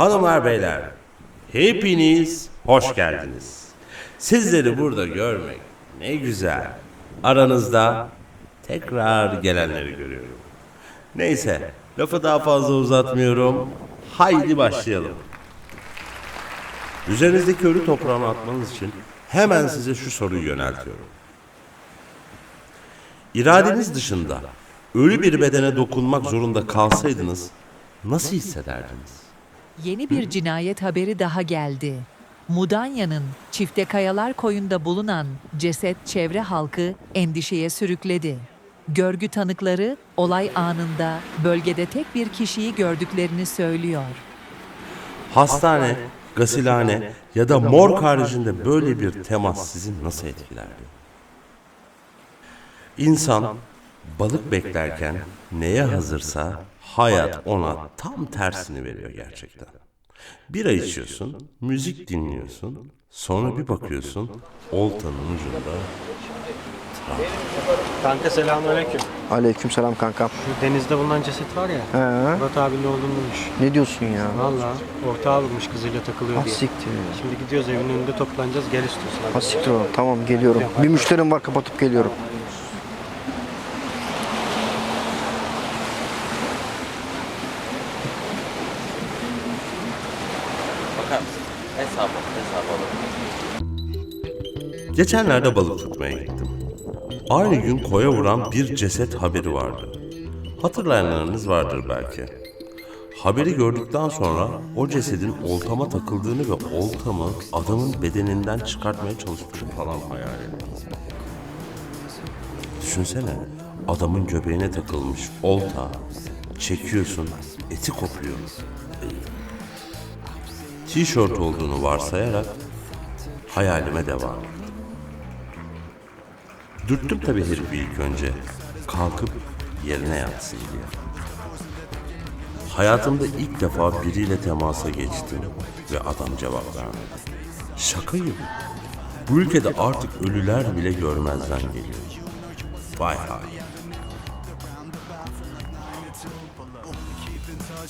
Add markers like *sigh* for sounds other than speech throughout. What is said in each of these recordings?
Hanımlar beyler, hepiniz hoş geldiniz. Sizleri burada görmek ne güzel. Aranızda tekrar gelenleri görüyorum. Neyse, lafı daha fazla uzatmıyorum. Haydi başlayalım. Üzerinizdeki ölü toprağını atmanız için hemen size şu soruyu yöneltiyorum. İradeniz dışında ölü bir bedene dokunmak zorunda kalsaydınız nasıl hissederdiniz? Yeni bir cinayet haberi daha geldi. Mudanya'nın Çifte Kayalar koyunda bulunan ceset çevre halkı endişeye sürükledi. Görgü tanıkları olay anında bölgede tek bir kişiyi gördüklerini söylüyor. Hastane, gasilhane ya da morg haricinde böyle bir temas sizi nasıl etkilerdi? İnsan balık beklerken neye hazırsa hayat ona tam tersini veriyor gerçekten. Bira içiyorsun, müzik dinliyorsun, sonra bir bakıyorsun oltanın ucunda Kanka selamünaleyküm. Aleykümselam kankam. Şu denizde bulunan ceset var ya. He. Murat abinin oğlunu bulmuş. Ne diyorsun ya? Valla ortağı bulmuş kızıyla takılıyor Ha diye. siktir. Şimdi gidiyoruz evin önünde toplanacağız. Gel istiyorsun Ha hadi. siktir oğlum. Tamam geliyorum. Bir müşterim var kapatıp geliyorum. Geçenlerde balık tutmaya gittim. Aynı gün koya vuran bir ceset haberi vardı. Hatırlayanlarınız vardır belki. Haberi gördükten sonra o cesedin oltama takıldığını ve oltamı adamın bedeninden çıkartmaya çalıştığını falan hayal ettim. Düşünsene adamın göbeğine takılmış olta çekiyorsun eti kopuyor. Tişört olduğunu varsayarak hayalime devam ettim. Dürttüm tabii herifi ilk önce. Kalkıp yerine yatsın diye. Hayatımda ilk defa biriyle temasa geçtim ve adam cevap vermedi. Şaka gibi. Bu ülkede artık ölüler bile görmezden geliyor. Vay hay. You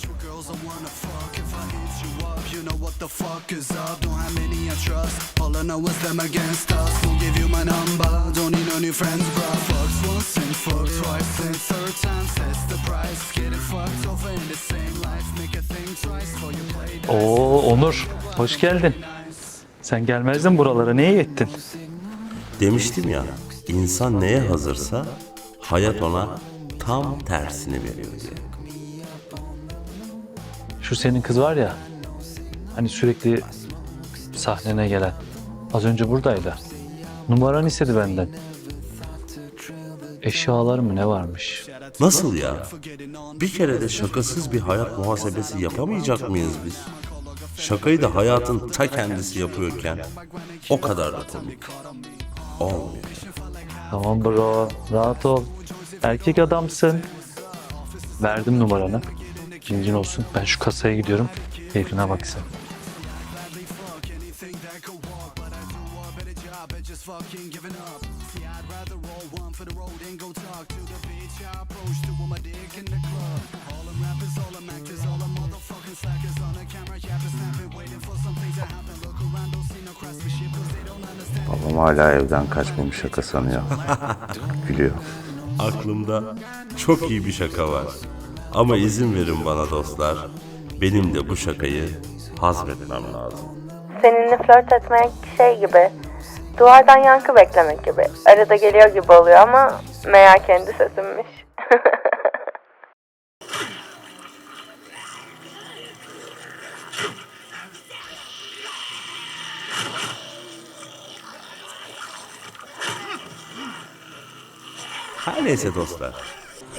know what the fuck is up, don't have many I trust. All I know is them against us, won't give you my number. Don't need no new friends bro Fucks once and fuck twice and third time sets the price. Getting fucked over in the same life, make a think twice for you play Oo Onur, hoş geldin. Sen gelmezdin buralara, neye yettin? Demiştim ya, insan neye hazırsa hayat ona tam tersini veriyor diye. Şu senin kız var ya, hani sürekli sahnene gelen. Az önce buradaydı. Numaranı istedi benden. Eşyalar mı ne varmış? Nasıl ya? Bir kere de şakasız bir hayat muhasebesi yapamayacak mıyız biz? Şakayı da hayatın ta kendisi yapıyorken o kadar da komik. Olmuyor. Tamam bro, rahat ol. Erkek adamsın. Verdim numaranı. Bilgin olsun. Ben şu kasaya gidiyorum. Keyfine bak sen. Babam hala evden kaçmamış şaka sanıyor. *laughs* Gülüyor. Aklımda çok iyi bir şaka var. Ama izin verin bana dostlar. Benim de bu şakayı hazmetmem lazım. Seninle flört etmek şey gibi, duvardan yankı beklemek gibi. Arada geliyor gibi oluyor ama meğer kendi sesimmiş. Her neyse dostlar.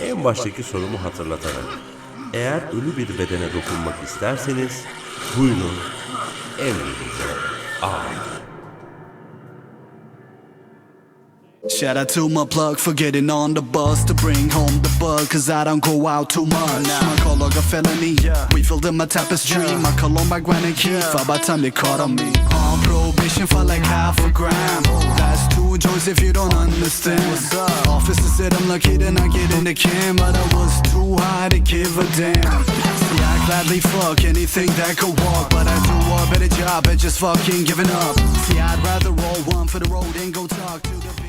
En baştaki sorumu hatırlatarak. Eğer ölü bir bedene dokunmak isterseniz buyurun emrinize. Amin. Shout out to my plug for getting on the bus to bring home the bug Cause I don't go out too much. My color a felony. We filled in my tapestry. My cologne by Granny Keith By the time they caught on me. On probation for like half a gram. That's two joins if you don't understand. What's up? Officer said I'm lucky to not get in the can, but I was too high to give a damn. See, I gladly fuck anything that could walk, but I do a better job at just fucking giving up. See, I'd rather roll one for the road and go talk to the.